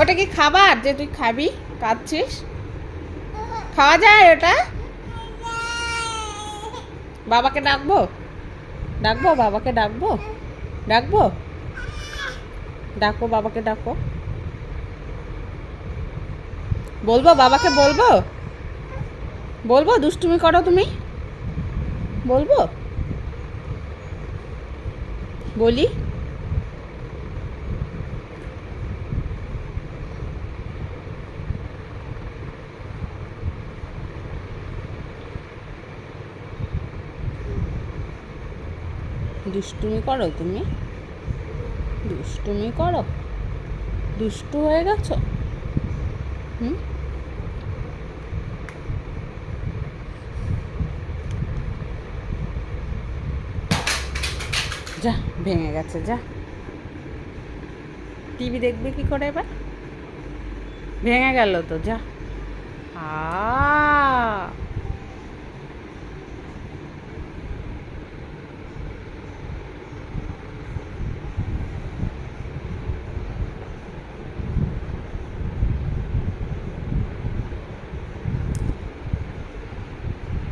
ওটা কি খাবার যে তুই খাবি? কাঁদছিস? খাওয়া যায় ওটা? বাবাকে ডাকবো? ডাকবো? বাবাকে ডাকবো? ডাকবো? ডাকো, বাবাকে ডাকো। বলব, বাবাকে বলব? বলব, দুষ্টুমি করো তুমি? বলব? বলি। দুষ্টুমি করো তুমি। দুষ্টুমি করো। দুষ্টু হয়ে গেছো? হুম? যা, ভেঙে গেছে, যা। টিভি দেখবে কি করে এবার? ভেঙে গেল তো, যা। আ